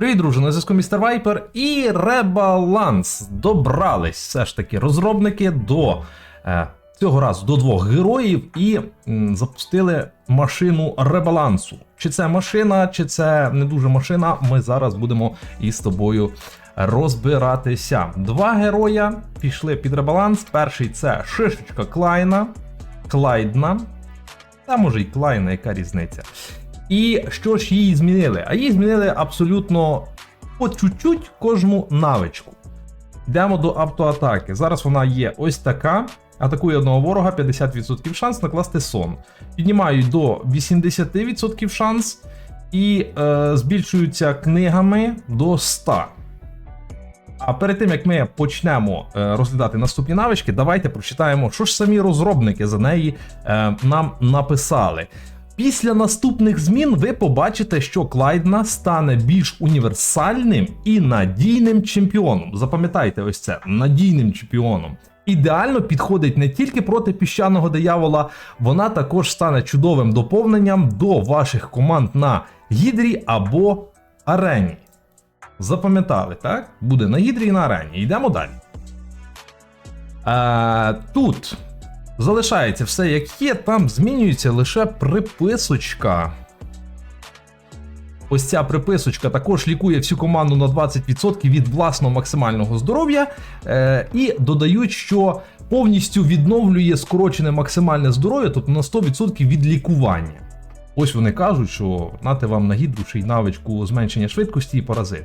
Привіт, друже, на зв'язку містер Вайпер і Ребаланс. Добрались все ж таки розробники до е, цього разу до двох героїв і м, запустили машину ребалансу. Чи це машина, чи це не дуже машина. Ми зараз будемо із тобою розбиратися. Два героя пішли під ребаланс. Перший це шишечка Клайна, Клайдна. Та може й Клайна, яка різниця. І що ж її змінили? А її змінили абсолютно по чуть-чуть кожну навичку. Йдемо до автоатаки. Зараз вона є ось така. Атакує одного ворога 50% шанс накласти сон. Піднімають до 80% шанс і е, збільшуються книгами до 100. А перед тим як ми почнемо е, розглядати наступні навички, давайте прочитаємо, що ж самі розробники за неї е, нам написали. Після наступних змін ви побачите, що Клайдна стане більш універсальним і надійним чемпіоном. Запам'ятайте ось це надійним чемпіоном. Ідеально підходить не тільки проти піщаного диявола, вона також стане чудовим доповненням до ваших команд на гідрі або арені. Запам'ятали, так? Буде на гідрі і на арені. Йдемо далі. Е, тут залишається все як є, там змінюється лише приписочка. Ось ця приписочка також лікує всю команду на 20% від власного максимального здоров'я. Е, і додають, що повністю відновлює скорочене максимальне здоров'я, тобто на 100% від лікування. Ось вони кажуть, що нате вам на гідру навичку зменшення швидкості і паразит.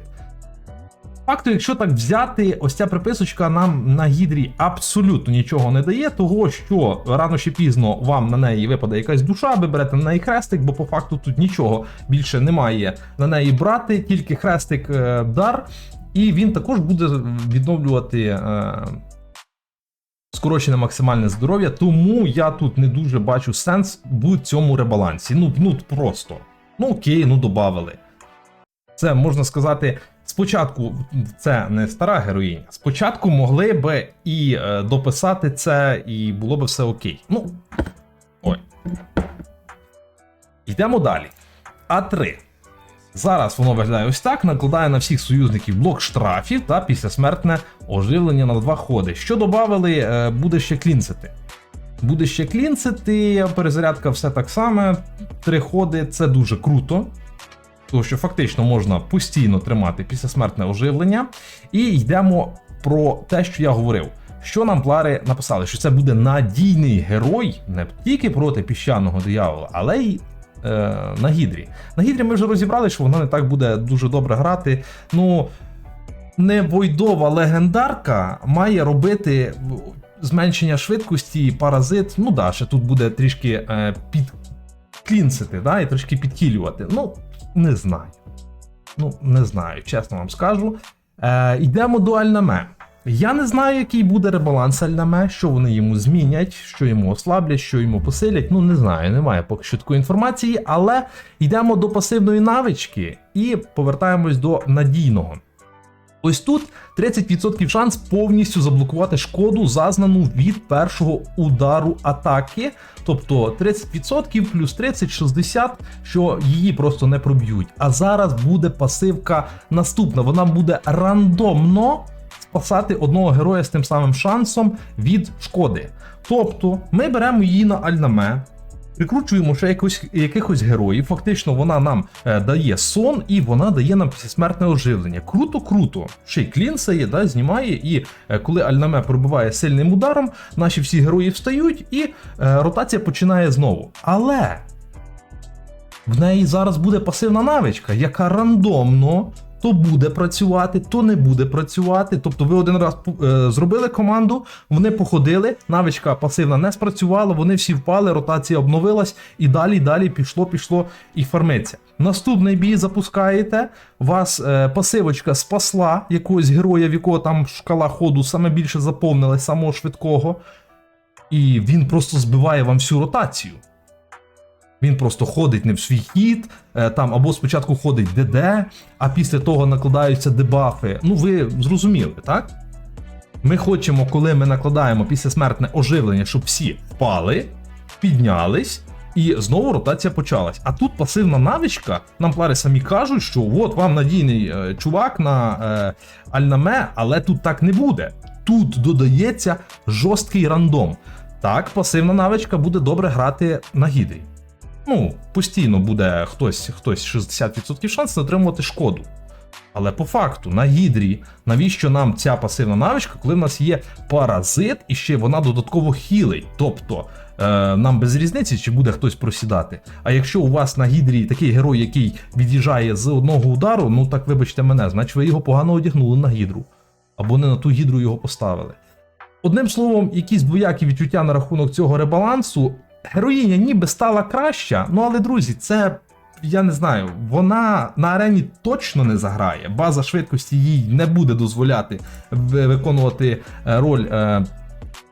Факту, якщо так взяти, ось ця приписочка нам на гідрі абсолютно нічого не дає, того що рано чи пізно вам на неї випаде якась душа, ви берете на неї хрестик, бо по факту тут нічого більше немає на неї брати, тільки хрестик е, дар, і він також буде відновлювати. Е, Скорочене максимальне здоров'я, тому я тут не дуже бачу сенс в цьому ребалансі. Ну, ну просто. Ну окей, ну добавили. Це можна сказати, спочатку це не стара героїня. Спочатку могли би і е, дописати це, і було би все окей. Ну. Ой. Йдемо далі. А3. Зараз воно виглядає ось так, накладає на всіх союзників блок штрафів та післясмертне оживлення на два ходи. Що додали, е, буде ще клінцити. Буде ще клінцити, перезарядка все так само. Три ходи це дуже круто. Тому що фактично можна постійно тримати післясмертне оживлення. І йдемо про те, що я говорив. Що нам плари написали, що це буде надійний герой не тільки проти піщаного диявола, але й е, на гідрі. На гідрі ми вже розібрали, що вона не так буде дуже добре грати. Ну, не войдова легендарка має робити зменшення швидкості, паразит. Ну да, ще тут буде трішки е, підклінцити, да, і трішки підкілювати. Ну, не знаю. Ну, не знаю, чесно вам скажу. Е, йдемо до Альнаме. Я не знаю, який буде ребаланс Альнаме, що вони йому змінять, що йому ослаблять, що йому посилять. Ну, не знаю, немає поки що такої інформації, але йдемо до пасивної навички і повертаємось до надійного. Ось тут 30% шанс повністю заблокувати шкоду, зазнану від першого удару атаки. Тобто 30% плюс 30 60, що її просто не проб'ють. А зараз буде пасивка наступна. Вона буде рандомно спасати одного героя з тим самим шансом від шкоди. Тобто ми беремо її на Альнаме. Прикручуємо ще якось, якихось героїв. Фактично, вона нам е, дає сон і вона дає нам післясмертне оживлення. Круто, круто. Ще й клінсає, да, знімає, і е, коли Альнаме пробиває сильним ударом, наші всі герої встають, і е, ротація починає знову. Але в неї зараз буде пасивна навичка, яка рандомно то буде працювати, то не буде працювати. Тобто ви один раз е, зробили команду, вони походили, навичка пасивна не спрацювала, вони всі впали, ротація обновилась, і далі, далі пішло, пішло і фармиться. Наступний бій запускаєте, вас е, пасивочка спасла якогось героя, в якого там шкала ходу саме більше заповнилась, самого швидкого, і він просто збиває вам всю ротацію. Він просто ходить не в свій хід, е, там або спочатку ходить ДД, а після того накладаються дебафи. Ну, ви зрозуміли, так? Ми хочемо, коли ми накладаємо після смертне оживлення, щоб всі впали, піднялись, І знову ротація почалась. А тут пасивна навичка, нам плари самі кажуть, що от вам надійний е, чувак на е, Альнаме, але тут так не буде. Тут додається жорсткий рандом. Так, пасивна навичка буде добре грати на гідрі. Ну, постійно буде хтось, хтось 60% шанс отримувати шкоду. Але по факту, на гідрі, навіщо нам ця пасивна навичка, коли в нас є паразит і ще вона додатково хілить. Тобто е, нам без різниці, чи буде хтось просідати. А якщо у вас на гідрі такий герой, який від'їжджає з одного удару, ну так вибачте мене, значить ви його погано одягнули на гідру. Або не на ту гідру його поставили. Одним словом, якісь двоякі відчуття на рахунок цього ребалансу. Героїня ніби стала краща, ну але друзі, це я не знаю, вона на арені точно не заграє. База швидкості їй не буде дозволяти виконувати е, роль е,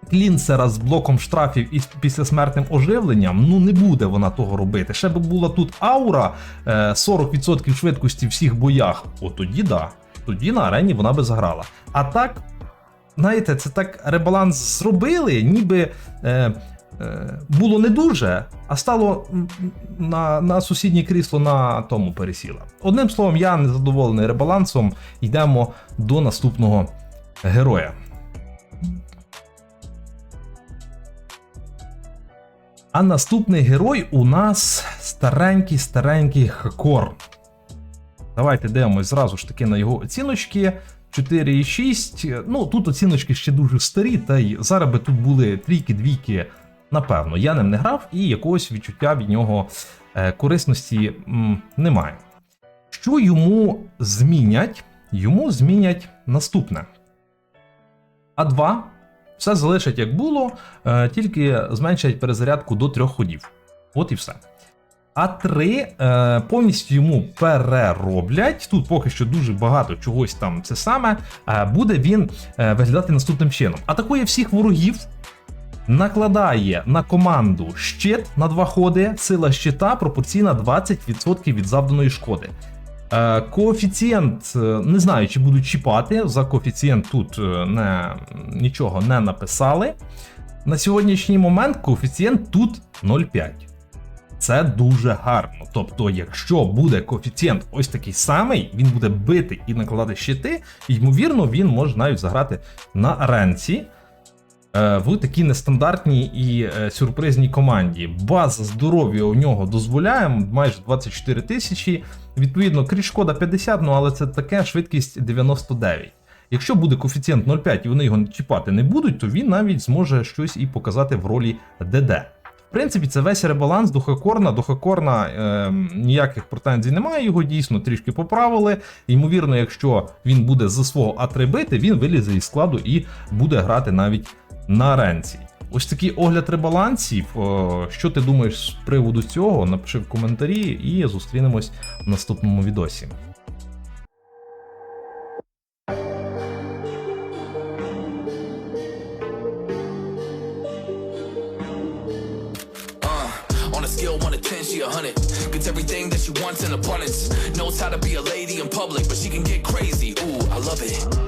клінсера з блоком штрафів і післясмертним оживленням. Ну не буде вона того робити. Ще би була тут аура е, 40% швидкості в всіх боях. От тоді да. Тоді на арені вона би заграла. А так, знаєте, це так ребаланс зробили, ніби. Е, було не дуже, а стало на, на сусіднє крісло на тому пересіла. Одним словом, я не задоволений ребалансом. Йдемо до наступного героя. А наступний герой у нас старенький старенький Хакор. Давайте дивимось зразу ж таки на його оціночки. 4,6. Ну, тут оціночки ще дуже старі, та й зараз би тут були трійки, двійки. Напевно, я ним не грав і якогось відчуття від нього е, корисності немає. Що йому змінять? Йому змінять наступне. А2 все залишать як було, е, тільки зменшать перезарядку до трьох ходів. От і все. А3 е, повністю йому перероблять. Тут поки що дуже багато чогось там це саме. Буде він виглядати наступним чином. Атакує всіх ворогів, накладає на команду щит на два ходи, сила щита пропорційна 20% від завданої шкоди. Е, Коефіцієнт, е, не знаю, чи будуть чіпати. За коефіцієнт тут е, не, нічого не написали. На сьогоднішній момент коефіцієнт тут 0,5. Це дуже гарно. Тобто, якщо буде коефіцієнт ось такий самий, він буде бити і накладати щити, ймовірно, він може навіть заграти на аренці е, в такій нестандартній і е, сюрпризній команді. База здоров'я у нього дозволяє майже 24 тисячі. Відповідно, крізь шкода 50, ну але це таке швидкість 99. Якщо буде коефіцієнт 0,5 і вони його чіпати не будуть, то він навіть зможе щось і показати в ролі ДД. В принципі, це весь ребаланс до Хакорна. До Хакорна е, ніяких претензій немає, його дійсно трішки поправили. Ймовірно, якщо він буде за свого А3 він вилізе із складу і буде грати навіть на аренці. Ось такий огляд ребалансів. Що ти думаєш з приводу цього? Напиши в коментарі і зустрінемось в наступному відосі. Uh, on a scale 1 to 10, she a 100. Gets I love it.